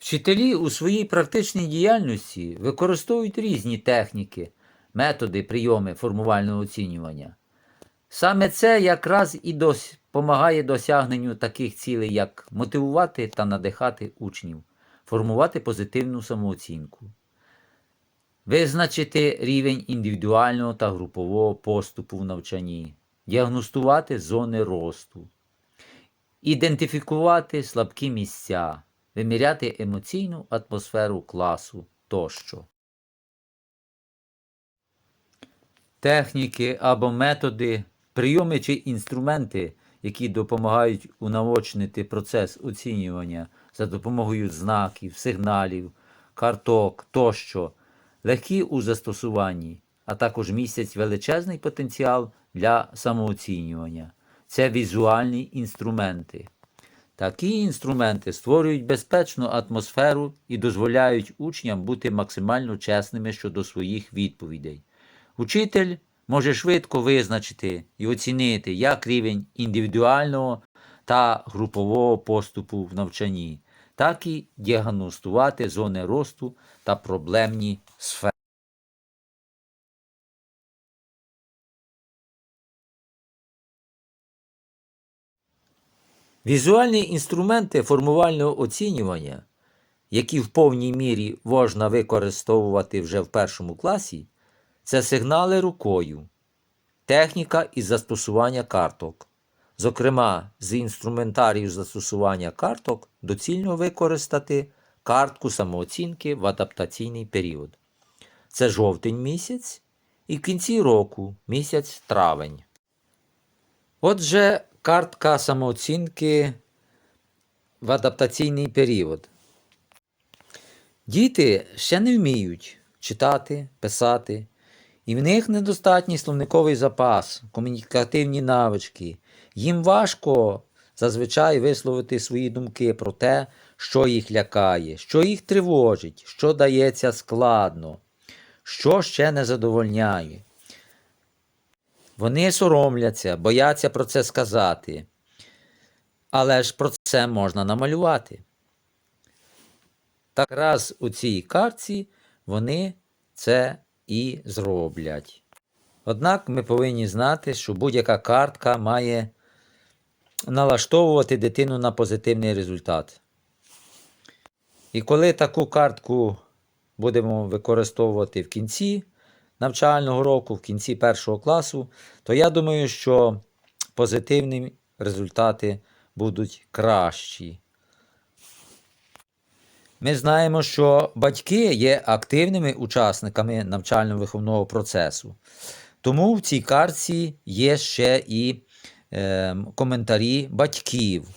Вчителі у своїй практичній діяльності використовують різні техніки, методи, прийоми формувального оцінювання. Саме це якраз і допомагає досягненню таких цілей, як мотивувати та надихати учнів, формувати позитивну самооцінку, визначити рівень індивідуального та групового поступу в навчанні, діагностувати зони росту, ідентифікувати слабкі місця, виміряти емоційну атмосферу класу тощо. Техніки або методи, прийоми чи інструменти, які допомагають унаочнити процес оцінювання за допомогою знаків, сигналів, карток тощо, легкі у застосуванні, а також містять величезний потенціал для самооцінювання. Це візуальні інструменти. Такі інструменти створюють безпечну атмосферу і дозволяють учням бути максимально чесними щодо своїх відповідей. Учитель може швидко визначити і оцінити як рівень індивідуального та групового поступу в навчанні, так і діагностувати зони росту та проблемні сфери. Візуальні інструменти формувального оцінювання, які в повній мірі можна використовувати вже в першому класі, це сигнали рукою, техніка із застосування карток. Зокрема, з інструментарію застосування карток доцільно використати картку самооцінки в адаптаційний період. Це жовтень місяць і в кінці року місяць травень. Отже, картка самооцінки в адаптаційний період. Діти ще не вміють читати, писати, і в них недостатній словниковий запас, комунікативні навички. Їм важко зазвичай висловити свої думки про те, що їх лякає, що їх тривожить, що дається складно, що ще не задовольняє. Вони соромляться, бояться про це сказати. Але ж про це можна намалювати. Так раз у цій картці вони це і зроблять. Однак ми повинні знати, що будь-яка картка має налаштовувати дитину на позитивний результат. І коли таку картку будемо використовувати в кінці навчального року, в кінці першого класу, то я думаю, що позитивні результати будуть кращі. Ми знаємо, що батьки є активними учасниками навчально-виховного процесу. Тому в цій картці є ще і е, коментарі батьків.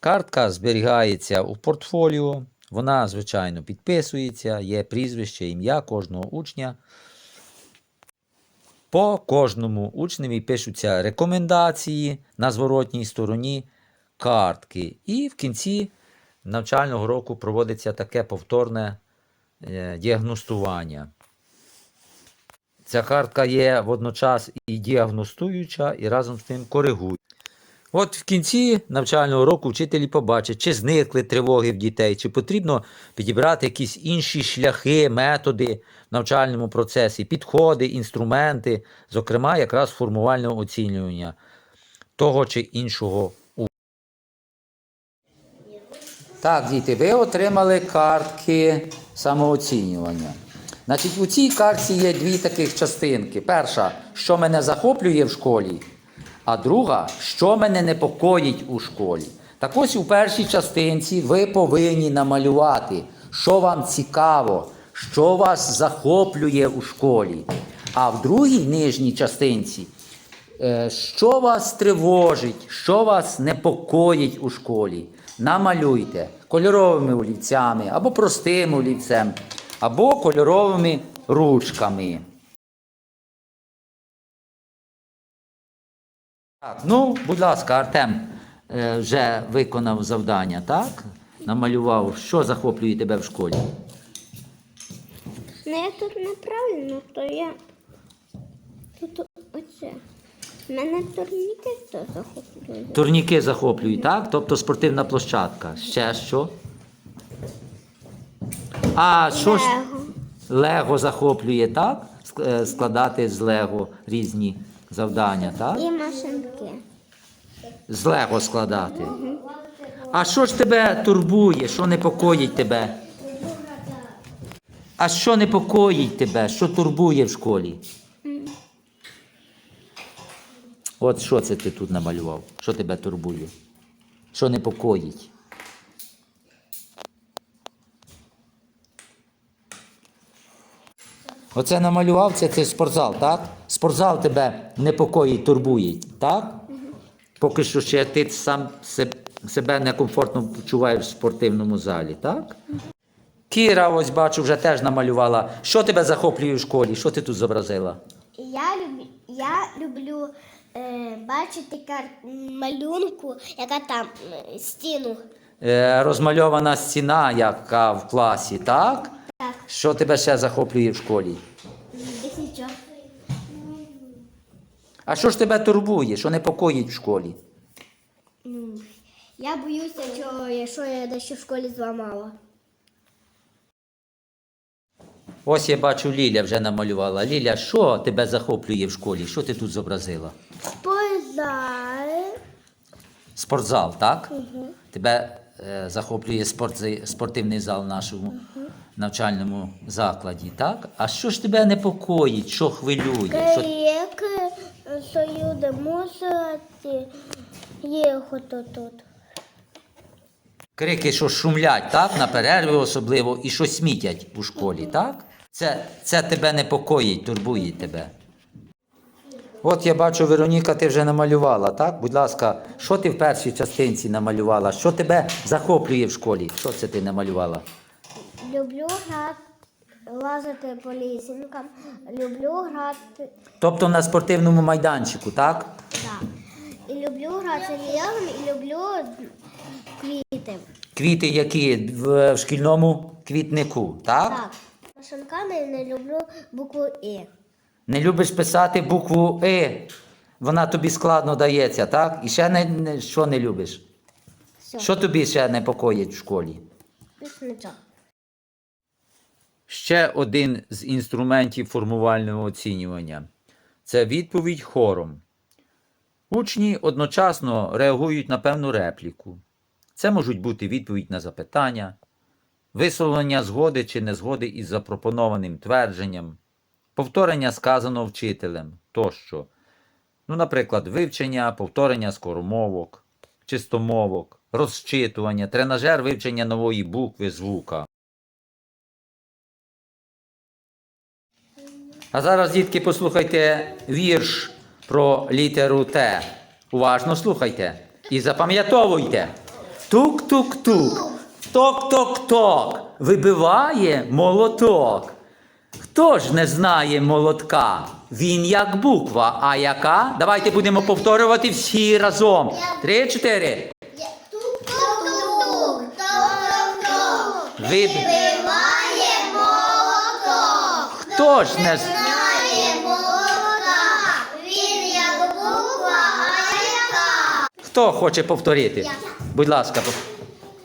Картка зберігається у портфоліо, вона, звичайно, підписується, є прізвище, ім'я кожного учня. По кожному учневі пишуться рекомендації на зворотній стороні картки. І в кінці навчального року проводиться таке повторне е, діагностування. Ця картка є водночас і діагностуюча, і разом з тим коригує. От в кінці навчального року вчителі побачать, чи зникли тривоги в дітей, чи потрібно підібрати якісь інші шляхи, методи в навчальному процесі, підходи, інструменти, зокрема, якраз формувального оцінювання того чи іншого Так, діти, ви отримали картки самооцінювання. Значить, у цій картці є дві таких частинки. Перша, що мене захоплює в школі, а друга, що мене непокоїть у школі. Так ось у першій частинці ви повинні намалювати, що вам цікаво, що вас захоплює у школі. А в другій нижній частинці Е, Що вас тривожить, що вас непокоїть у школі? Намалюйте кольоровими олівцями, або простим олівцем, або кольоровими ручками. Так, ну, будь ласка, Артем е, вже виконав завдання, так? Намалював, що захоплює тебе в школі. Ну, я тут неправильно, то я тут оце. Мене турніки то захоплює. Турніки захоплюють, так? Тобто спортивна площадка. Ще що? А що ж Лего. Захоплює, так? Ск- е, Складати з Лего різні завдання, так? І машинки. З Лего складати. А що ж тебе турбує? Що непокоїть тебе? А що непокоїть тебе? Що турбує в школі? От що це ти тут намалював? Що тебе турбує? Що непокоїть? Оце намалював, це, це спортзал, так? Спортзал тебе непокоїть, турбує, так? Поки що ще ти сам себе некомфортно почуваєш в спортивному залі, так? Кіра, ось бачу, вже теж намалювала. Що тебе захоплює в школі? Що ти тут зобразила? Я люблю, я люблю е, бачити кар... малюнку, яка там е, стіну. Е, розмальована стіна, яка в класі, так? Так, Що тебе ще захоплює в школі? без нічого. А що ж тебе турбує? Що непокоїть в школі? Ну, я боюся, що якщо я дещо в школі зламала. Ось я бачу, Ліля вже намалювала. Ліля, що тебе захоплює в школі? Що ти тут зобразила? Позай. Спортзал, так? Тебе е, захоплює спортзи- спортивний зал в нашому навчальному закладі, так? А що ж тебе непокоїть, що хвилює? Що... Союди мусити їхати тут. Крики, що шумлять, так? На перерві особливо, і що смітять у школі, так? Це, це тебе непокоїть, турбує тебе. От я бачу, Вероніка, ти вже намалювала, так? Будь ласка, що ти в першій частинці намалювала? Що тебе захоплює в школі? Що це ти намалювала? Люблю грати, лазити по лісінкам, люблю грати, Тобто на спортивному майданчику, так? так. І люблю грати лігом, і люблю квіти. Квіти які в, в шкільному квітнику, так? Так. Машинками не люблю букву І. Не любиш писати букву И. Вона тобі складно дається, так? І ще не, не, що не любиш? Все, Що тобі ще непокоїть в школі? більше нічого. Ще один з інструментів формувального оцінювання це відповідь хором. Учні одночасно реагують на певну репліку. Це можуть бути відповідь на запитання, висловлення згоди чи незгоди із запропонованим твердженням, повторення сказаного вчителем тощо. Ну, наприклад, вивчення, повторення скоромовок, чистомовок, розчитування, тренажер вивчення нової букви, звука. А зараз, дітки, послухайте вірш про літеру Т. Уважно слухайте і запам'ятовуйте. Тук-тук-тук, ток-ток-ток, вибиває молоток. Хто ж не знає молотка? Він як буква, а яка? Давайте будемо повторювати всі разом. Три-чотири. Тук-тук-тук, Виб... Хто ж не Знає молотка. Він як буква, а яка? Хто хоче повторити? Будь ласка,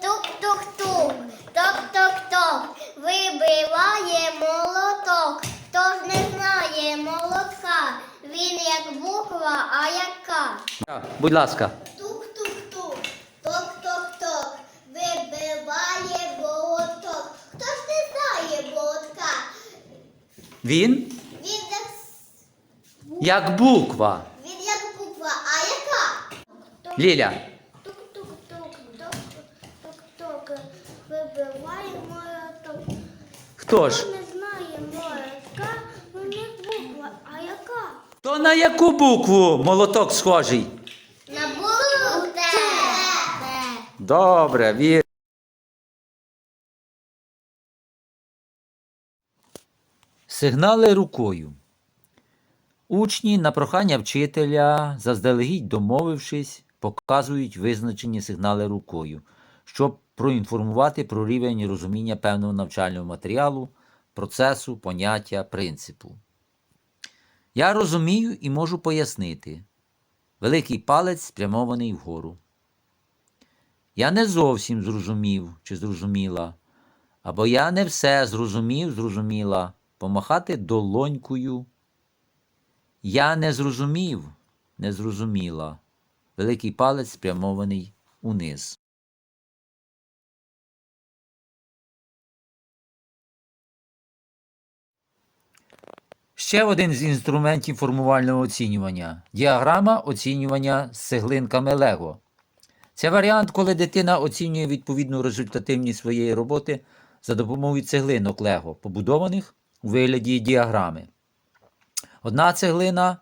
Тук-тук-тук, ток-ток-ток, вибиває молоток. Хто ж не знає молотка? Він як буква, а яка? Будь ласка. Тук-тук-тук, ток-ток-ток, вибиває молоток. Хто ж не знає молотка? Він Він як, як буква. він як буква, а яка? Ліля. Тук-тук-тук, ток-ток-ток, вибиває молоток. Хто ж? Хто не знає молотка, він як буква, а яка? То на яку букву молоток схожий? На букву Т. Добре, вір. Сигнали рукою. Учні на прохання вчителя, заздалегідь домовившись, показують визначені сигнали рукою, щоб проінформувати про рівень розуміння певного навчального матеріалу, процесу, поняття, принципу. Я розумію і можу пояснити. Великий палець спрямований вгору. Я не зовсім зрозумів чи зрозуміла, Або я не все зрозумів, зрозуміла. Помахати долонькою. Я не зрозумів, не зрозуміла. Великий палець спрямований униз. Ще один з інструментів формувального оцінювання діаграма оцінювання з цеглинками Лего. Це варіант, коли дитина оцінює відповідну результативність своєї роботи за допомогою цеглинок Лего, побудованих у вигляді діаграми. Одна цеглина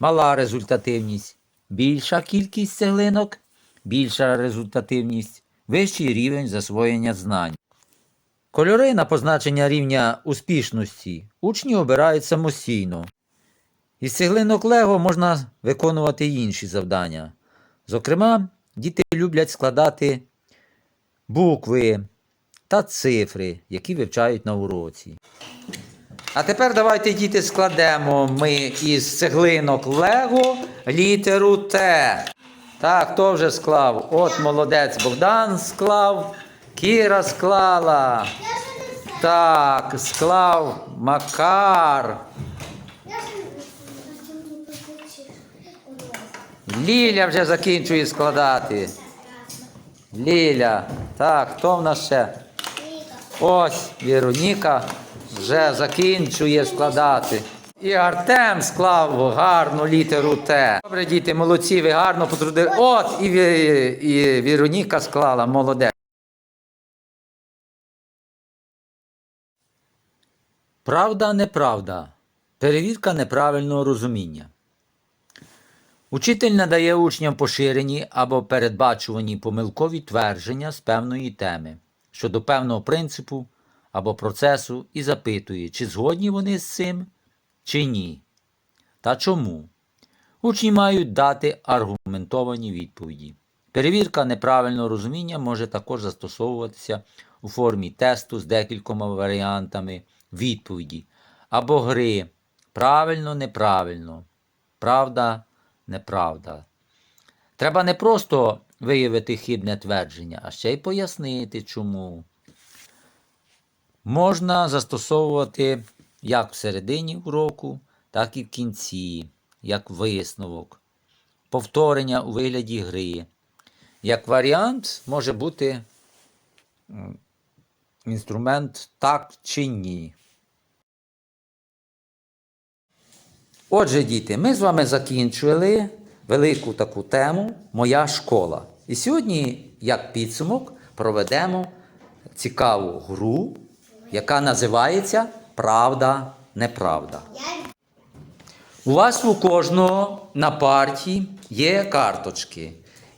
мала результативність, більша кількість цеглинок, більша результативність, вищий рівень засвоєння знань. Кольори на позначення рівня успішності учні обирають самостійно. Із цеглинок Лего можна виконувати інші завдання. Зокрема, діти люблять складати букви та цифри, які вивчають на уроці. А тепер давайте, діти, складемо ми із цеглинок Лего літеру Т. Так, хто вже склав? От молодець Богдан склав, Кіра склала. Так, склав Макар. Ліля вже закінчує складати. Ліля. Так, хто в нас ще? Ось Віроніка вже закінчує складати. І Артем склав гарну літеру Т. Добре, діти, молодці, ви гарно потрудили. От і, і Віроніка склала, молодець. Правда, неправда. Перевірка неправильного розуміння. Учитель надає учням поширені або передбачувані помилкові твердження з певної теми щодо певного принципу або процесу і запитує, чи згодні вони з цим, чи ні. Та чому. Учні мають дати аргументовані відповіді. Перевірка неправильного розуміння може також застосовуватися у формі тесту з декількома варіантами відповіді або гри правильно, неправильно, правда, неправда. Треба не просто виявити хибне твердження, а ще й пояснити, чому. Можна застосовувати як всередині уроку, так і в кінці, як висновок, повторення у вигляді гри. Як варіант може бути інструмент так чи ні. Отже, діти, ми з вами закінчили велику таку тему Моя школа. І сьогодні, як підсумок, проведемо цікаву гру, яка називається Правда, неправда. У вас у кожного на парті є карточки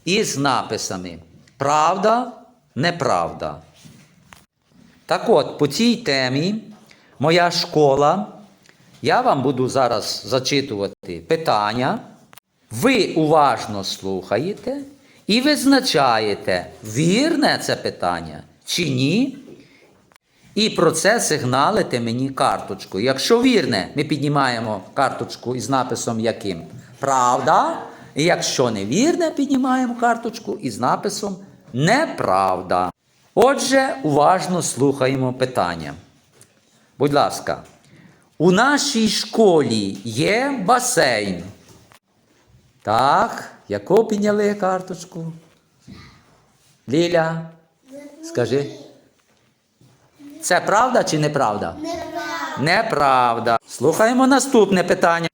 із написами Правда, неправда. Так от, по цій темі моя школа. Я вам буду зараз зачитувати питання. Ви уважно слухаєте і визначаєте, вірне це питання чи ні. І про це сигналите мені карточкою. Якщо вірне, ми піднімаємо карточку із написом яким? Правда. І якщо не вірне, піднімаємо карточку із написом Неправда. Отже, уважно слухаємо питання. Будь ласка, у нашій школі є басейн. Так, яку підняли карточку? Ліля, скажи. Це правда чи неправда? Неправда. Слухаємо наступне питання.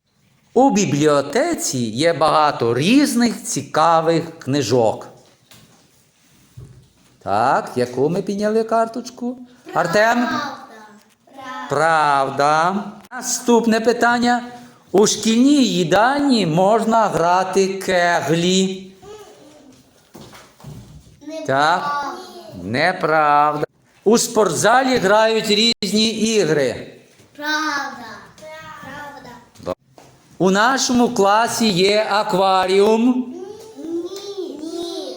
У бібліотеці є багато різних цікавих книжок. Так, яку ми підняли карточку? Артем? Правда. Наступне питання. У шкільній їдальні можна грати кеглі. Так. Неправда. У спортзалі грають різні ігри. Правда. Правда. У нашому класі є акваріум. Ні. Ні.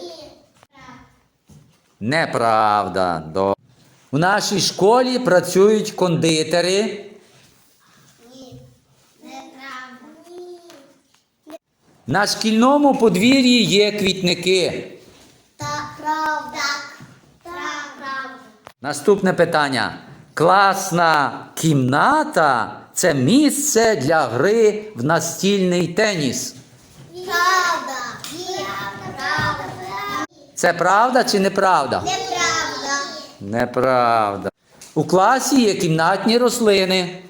Неправда. У нашій школі працюють кондитери. Ні. Неправда. Ні. На шкільному подвір'ї є квітники. Так, правда. Так, правда. Наступне питання. Класна кімната це місце для гри в настільний теніс. Правда. Правда. Це правда чи неправда? Неправда. Неправда. У класі є кімнатні рослини.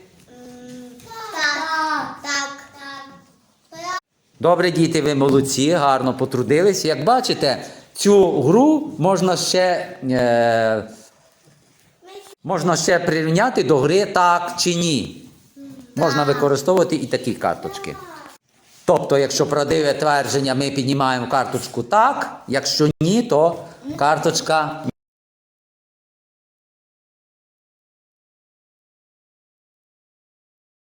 Так. Так. Так. Добре, діти, ви молодці, гарно потрудились. Як бачите, цю гру можна ще, е, можна ще прирівняти до гри так чи ні. Можна використовувати і такі карточки. Тобто, якщо правдиве твердження, ми піднімаємо карточку так, якщо ні, то карточка